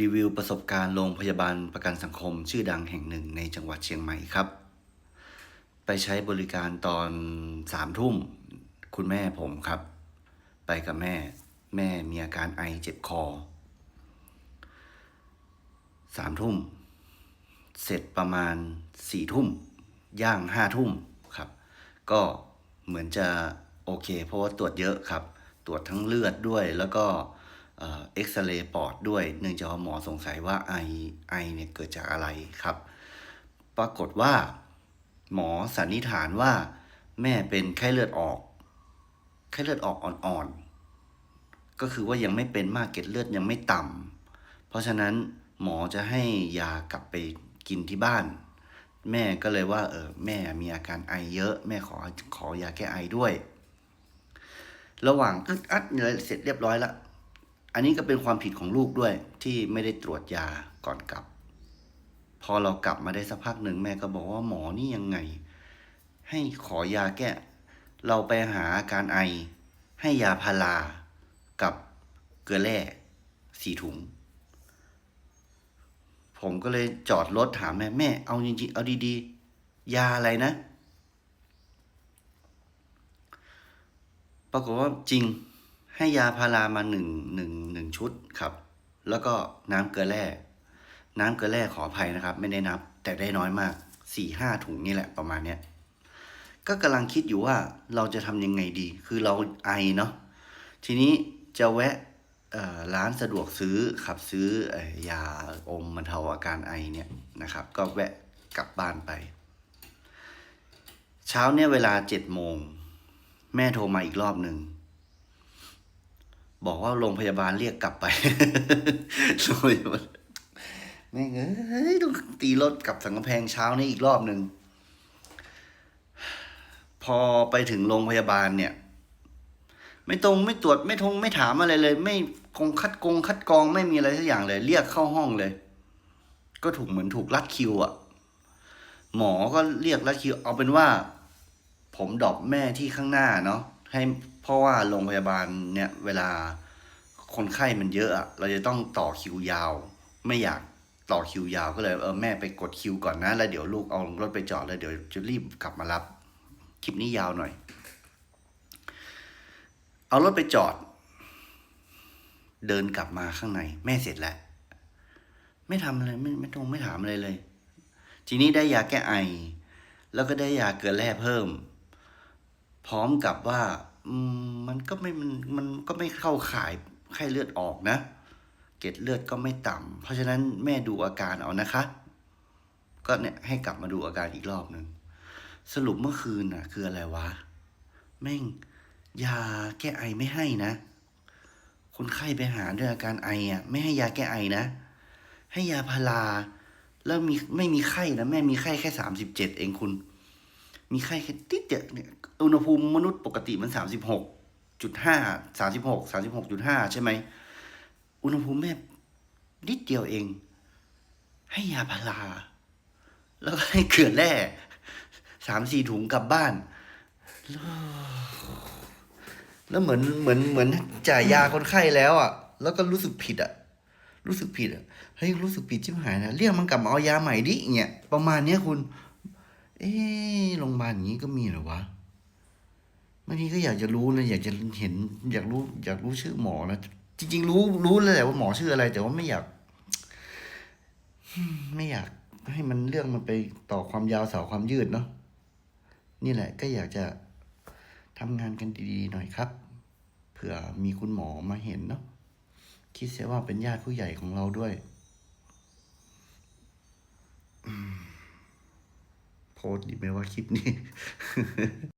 รีวิวประสบการณ์โรงพยาบาลประกันสังคม ชื่อดังแห่งหนึ่งในจังหวัดเชียงใหม่ครับ ไปใช้บริการตอนสามทุ่มคุณแม่ผมครับ ไปกับแม่ แม่มีอาการไอเจ็บคอสามทุ่ม เสร็จประมาณสี่ทุ่ม ย่างห้าทุ่มครับ ก็เหมือนจะโอเค เพราะว่าตรวจเยอะครับ ตรวจทั้งเลือดด้วยแล้วก็ เอ็กซเรย์ปอดด้วย เนื่องจากว่าหมอสงสัยว่าไอไอเนี่ยเกิดจากอะไรครับ ปรากฏว่า หมอสันนิษฐานว่าแม่เป็นไข้เลือดออก ไข้เลือดออกอ่อนๆ ก็คือว่ายังไม่เป็นมากเกล็ดเลือดยังไม่ต่ำ เพราะฉะนั้นหมอจะให้ยากลับไปกินที่บ้าน แม่ก็เลยว่าเออแม่มีอาการไอเยอะ แม่ขอขอยาแก้ไอด้วย ระหว่างอึดอัดเนี่ยเสร็จเรียบร้อยละ อันนี้ก็เป็นความผิดของลูกด้วยที่ไม่ได้ตรวจยาก่อนกลับ พอเรากลับมาได้สักพักหนึ่งแม่ก็บอกว่าหมอนี่ยังไง ให้ขอยาแก้เราไปหาอาการไอ ให้ยาพารากับเกลือแร่สี่ถุง ผมก็เลยจอดรถถามแม่แม่เอาจริงๆเอาดีๆ ยาอะไรนะ ปรากฏว่าจริง ให้ยาพารามาหนึ่งหนึ่งหนึ่งชุดครับ แล้วก็น้ำเกลือแร่ น้ำเกลือแร่ขออภัยนะครับ ไม่ได้นับ แต่ได้น้อยมากสี่ห้าถุงนี่แหละประมาณเนี้ยก็กำลังคิดอยู่ว่าเราจะทำยังไงดี คือเราไอเนาะทีนี้จะแวะร้านสะดวกซื้อขับซื้ออยาอมบรรเทาอาการไอเนี่ยนะครับ ก็แวะกลับบ้านไป เช้าเนี่ยเวลาเจ็ดโมง แม่โทรมาอีกรอบหนึ่ง บอกว่าโรงพยาบาลเรียกกลับไปโรงพยาบาลแม่งเอ้ยต้องตีรถกลับสังกำแพงเช้านี้อีกรอบหนึ่ง พอไปถึงโรงพยาบาลเนี่ย ไม่ตรงไม่ตรวจไม่ทงไม่ถามอะไรเลย ไม่คงคัดกงคัดกองไม่มีอะไรสักอย่างเลย เรียกเข้าห้องเลย ก็ถูกเหมือนถูกลัดคิวอะ่ะ หมอก็เรียกลัดคิว เอาเป็นว่า ผมดอปแม่ที่ข้างหน้าเนาะให้ เพราะว่าโรงพยาบาลเนี่ยเวลาคนไข้มันเยอะอะเราจะต้องต่อคิวยาว ไม่อยากต่อคิวยาวก็เลยเออแม่ไปกดคิวก่อนนะ แล้วเดี๋ยวลูกเอารถไปจอดแล้วเดี๋ยวจะรีบกลับมารับ คลิปนี้ยาวหน่อย เอารถไปจอด เดินกลับมาข้างใน แม่เสร็จแล้ว ไม่ทำอะไรไม่ไม่ต้องไม่ถามอะไรเลย ทีนี้ได้ยาแก้ไอ แล้วก็ได้ยาเกลือแร่เพิ่ม พร้อมกับว่า มันก็ไม่มันมันก็ไม่เข้าข่ายไข้เลือดออกนะ เกล็ดเลือดก็ไม่ต่ำเพราะฉะนั้นแม่ดูอาการเอานะคะ ก็เนี่ยให้กลับมาดูอาการอีกรอบหนึ่งสรุปเมื่อคืนน่ะ คืออะไรวะ แม่ง ยาแก้ไอไม่ให้นะคนไข้ไปหาด้วยอาการไออะ ไม่ให้ยาแก้ไอนะ ให้ยาพาราแล้วมีไม่มีไข้นะแม่มีไข้แค่สามสิบเจ็ดเองคุณ มีไข้แค่ติดเดียวเนี่ยอุณหภูมิมนุษย์ปกติมันสามสิบหกจุดห้าสามสิบหกสามสิบหกจุดห้าใช่ไหมอุณหภูมิแม่นิดเดียวเอง ให้ยาพาราแล้วก็ให้เกลือแร่สามสี่ถุงกลับบ้าน แล้วเหมือนเหมือนเหมือนจ่ายยาคนไข้แล้วอะ แล้วก็รู้สึกผิดอะ รู้สึกผิดอะเฮ้ยรู้สึกผิดชิบหายนะเรียกมันกลับมาเอายาใหม่ดิเงี้ยประมาณเนี้ยคุณ เอ๊โรงพยาบาลอย่างนี้ก็มีเหรอวะบางทีก็อยากจะรู้นะอยากจะเห็น อยากรู้ อยากรู้ชื่อหมอนะจริง ๆ รู้รู้เลยแหละว่าหมอชื่ออะไร แต่ว่าไม่อยาก ไม่อยากให้มันเรื่องมันไปต่อความยาวสาวความยืดเนาะนี่แหละ ก็อยากจะทำงานกันดีๆหน่อยครับ เผื่อมีคุณหมอมาเห็นเนาะคิดเสียว่าเป็นญาติผู้ใหญ่ของเราด้วย อืม โพสต์ดีไหมว่าคลิปนี้